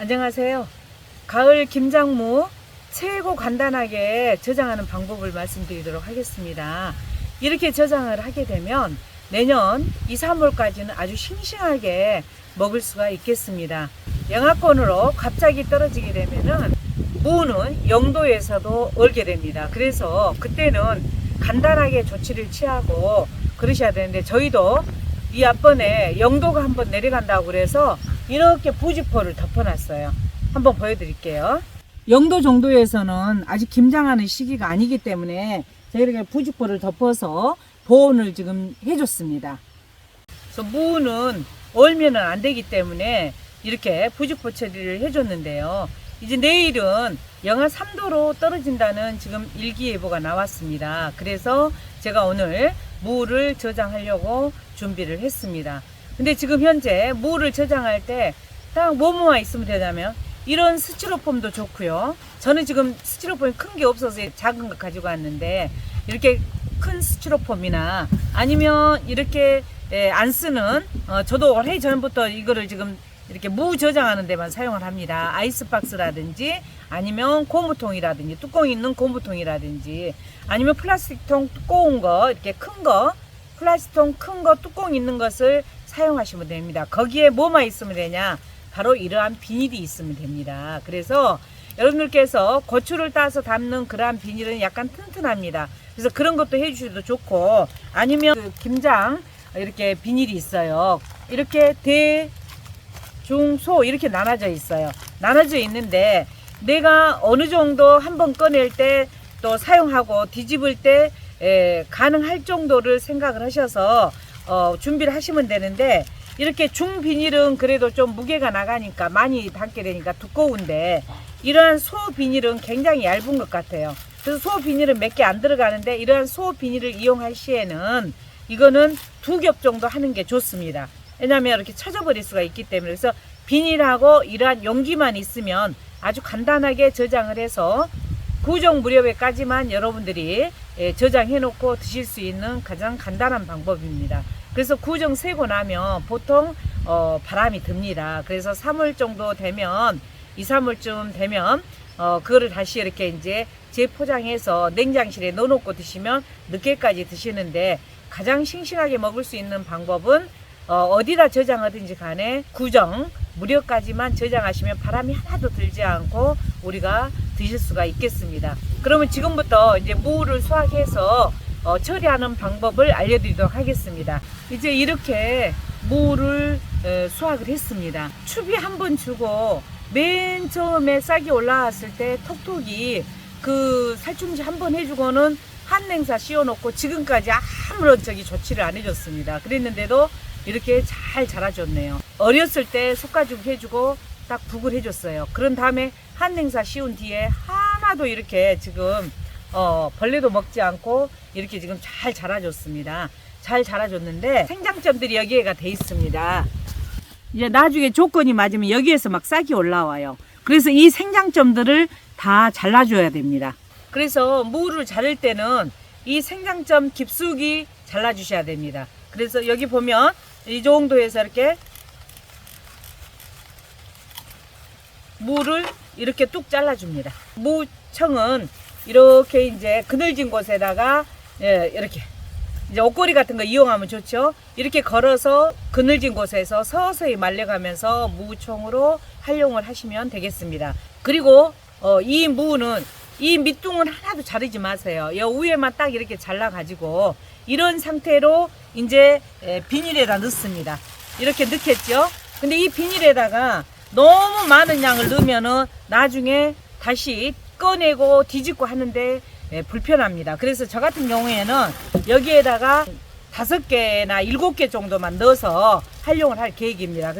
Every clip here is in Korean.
안녕하세요. 가을 김장무 최고 간단하게 저장하는 방법을 말씀드리도록 하겠습니다. 이렇게 저장을 하게 되면 내년 2, 3월까지는 아주 싱싱하게 먹을 수가 있겠습니다. 영하권으로 갑자기 떨어지게 되면은 무는 영도에서도 얼게 됩니다. 그래서 그때는 간단하게 조치를 취하고 그러셔야 되는데 저희도 이 앞번에 영도가 한번 내려간다고 그래서 이렇게 부지포를 덮어놨어요. 한번 보여드릴게요. 영도 정도에서는 아직 김장하는 시기가 아니기 때문에 저희가 부지포를 덮어서 보온을 지금 해줬습니다. 그래서 무는 얼면은 안 되기 때문에 이렇게 부직포 처리를 해줬는데요. 이제 내일은 영하 3도로 떨어진다는 지금 일기예보가 나왔습니다. 그래서 제가 오늘 무를 저장하려고 준비를 했습니다. 근데 지금 현재 무를 저장할 때 딱 뭐뭐만 있으면 되냐면 이런 스티로폼도 좋고요. 저는 지금 스티로폼이 큰 게 없어서 작은 거 가지고 왔는데 이렇게 큰 스티로폼이나 아니면 이렇게 예, 안 쓰는 어, 저도 오래 전부터 이거를 지금 이렇게 무 저장하는 데만 사용을 합니다. 아이스박스라든지 아니면 고무통이라든지 뚜껑 있는 고무통이라든지 아니면 플라스틱 통 두꺼운 거 이렇게 큰 거 플라스틱 통 큰 거 뚜껑 있는 것을 사용하시면 됩니다. 거기에 뭐만 있으면 되냐? 바로 이러한 비닐이 있으면 됩니다. 그래서 여러분들께서 고추를 따서 담는 그러한 비닐은 약간 튼튼합니다. 그래서 그런 것도 해주셔도 좋고 아니면 그 김장 이렇게 비닐이 있어요. 이렇게 대, 중, 소 이렇게 나눠져 있어요. 나눠져 있는데 내가 어느 정도 한번 꺼낼 때 또 사용하고 뒤집을 때 에, 가능할 정도를 생각을 하셔서 어, 준비를 하시면 되는데 이렇게 중 비닐은 그래도 좀 무게가 나가니까 많이 담게 되니까 두꺼운데 이러한 소 비닐은 굉장히 얇은 것 같아요. 그래서 소 비닐은 몇 개 안 들어가는데 이러한 소 비닐을 이용할 시에는 이거는 두 겹 정도 하는 게 좋습니다. 왜냐하면 이렇게 쳐져버릴 수가 있기 때문에 그래서 비닐하고 이러한 용기만 있으면 아주 간단하게 저장을 해서 구정 무렵에까지만 여러분들이 예, 저장해 놓고 드실 수 있는 가장 간단한 방법입니다. 그래서 구정 세고 나면 보통 어, 바람이 듭니다. 그래서 3월 정도 되면 2, 3월쯤 되면 어, 그거를 다시 이렇게 이제 재포장해서 냉장실에 넣어놓고 드시면 늦게까지 드시는데 가장 싱싱하게 먹을 수 있는 방법은 어, 디다 저장하든지 간에 구정 무렵까지만 저장하시면 바람이 하나도 들지 않고 우리가 드실 수가 있겠습니다. 그러면 지금부터 이제 무를 수확해서 어, 처리하는 방법을 알려드리도록 하겠습니다. 이제 이렇게 무를 에, 수확을 했습니다. 추비 한 번 주고 맨 처음에 싹이 올라왔을 때 톡톡이 그 살충제 한 번 해주고는 한 냉사 씌워놓고 지금까지 아무런 저기 조치를 안 해줬습니다. 그랬는데도 이렇게 잘 자라줬네요. 어렸을 때 솎아주고 해주고 딱 북을 해줬어요. 그런 다음에 한 냉사 씌운 뒤에 하나도 이렇게 지금 어, 벌레도 먹지 않고 이렇게 지금 잘 자라줬습니다. 잘 자라줬는데 생장점들이 여기에가 돼 있습니다. 이제 나중에 조건이 맞으면 여기에서 막 싹이 올라와요. 그래서 이 생장점들을 다 잘라줘야 됩니다. 그래서 무를 자를 때는 이 생장점 깊숙이 잘라주셔야 됩니다. 그래서 여기 보면 이 정도에서 이렇게 무를 이렇게 뚝 잘라줍니다. 무청은 이렇게 이제 그늘진 곳에다가 예, 이렇게 이제 옷걸이 같은 거 이용하면 좋죠. 이렇게 걸어서 그늘진 곳에서 서서히 말려가면서 무총으로 활용을 하시면 되겠습니다. 그리고 어, 이 무는 이 밑둥은 하나도 자르지 마세요. 이 위에만 딱 이렇게 잘라가지고 이런 상태로 이제 에, 비닐에다 넣습니다. 이렇게 넣겠죠. 근데 이 비닐에다가 너무 많은 양을 넣으면은 나중에 다시 꺼내고 뒤집고 하는데 예, 불편합니다. 그래서 저 같은 경우에는 여기에다가 다섯 개나 일곱 개 정도만 넣어서 활용을 할 계획입니다.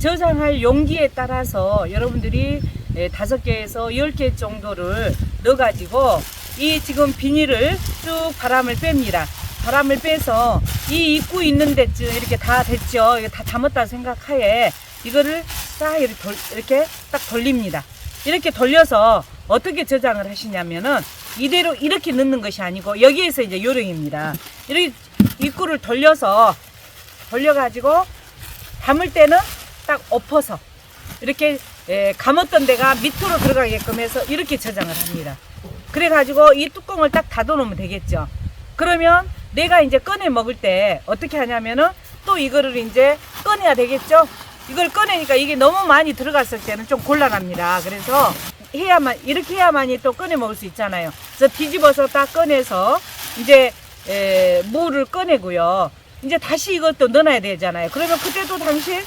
저장할 용기에 따라서 여러분들이 예, 다섯 개에서 열 개 정도를 넣어가지고 이 지금 비닐을 쭉 바람을 뺍니다. 바람을 빼서 이 입구 있는 데쯤 이렇게 다 됐죠. 이거 다 담았다 생각하에 이거를 싹 이렇게, 돌, 이렇게 딱 돌립니다. 이렇게 돌려서 어떻게 저장을 하시냐면은 이대로 이렇게 넣는 것이 아니고 여기에서 이제 요령입니다. 이렇게 입구를 돌려서 돌려가지고 담을 때는 딱 엎어서 이렇게 예, 감았던 데가 밑으로 들어가게끔 해서 이렇게 저장을 합니다. 그래가지고 이 뚜껑을 딱 닫아놓으면 되겠죠. 그러면 내가 이제 꺼내 먹을 때 어떻게 하냐면은 또 이거를 이제 꺼내야 되겠죠. 이걸 꺼내니까 이게 너무 많이 들어갔을 때는 좀 곤란합니다. 그래서 해야만 이렇게 해야만이 또 꺼내 먹을 수 있잖아요. 그래서 뒤집어서 딱 꺼내서 이제 에, 무를 꺼내고요. 이제 다시 이것도 넣어놔야 되잖아요. 그러면 그때도 당신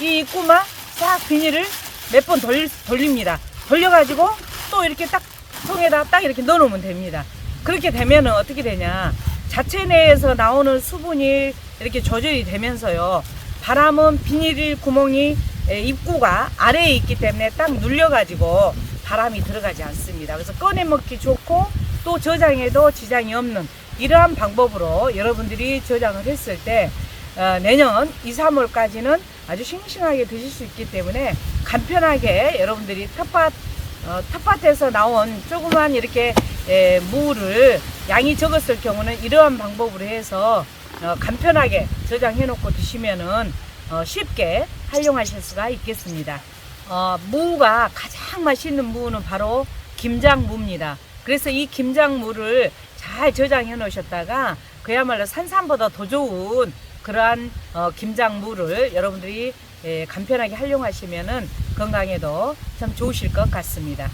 이 입구만 싹 비닐을 몇 번 돌립니다. 돌려가지고 또 이렇게 딱 통에다 딱 이렇게 넣어놓으면 됩니다. 그렇게 되면은 어떻게 되냐. 자체 내에서 나오는 수분이 이렇게 조절이 되면서요. 바람은 비닐 구멍이 에, 입구가 아래에 있기 때문에 딱 눌려가지고 바람이 들어가지 않습니다. 그래서 꺼내 먹기 좋고 또 저장에도 지장이 없는 이러한 방법으로 여러분들이 저장을 했을 때 어, 내년 2, 3월까지는 아주 싱싱하게 드실 수 있기 때문에 간편하게 여러분들이 텃밭 어, 텃밭에서 나온 조그만 이렇게 에, 무를 양이 적었을 경우는 이러한 방법으로 해서 어, 간편하게 저장해 놓고 드시면은 어, 쉽게 활용하실 수가 있겠습니다. 어, 무가 가장 맛있는 무는 바로 김장무입니다. 그래서 이 김장무를 잘 저장해 놓으셨다가 그야말로 산삼보다 더 좋은 그러한 어, 김장무를 여러분들이 예, 간편하게 활용하시면은 건강에도 참 좋으실 것 같습니다.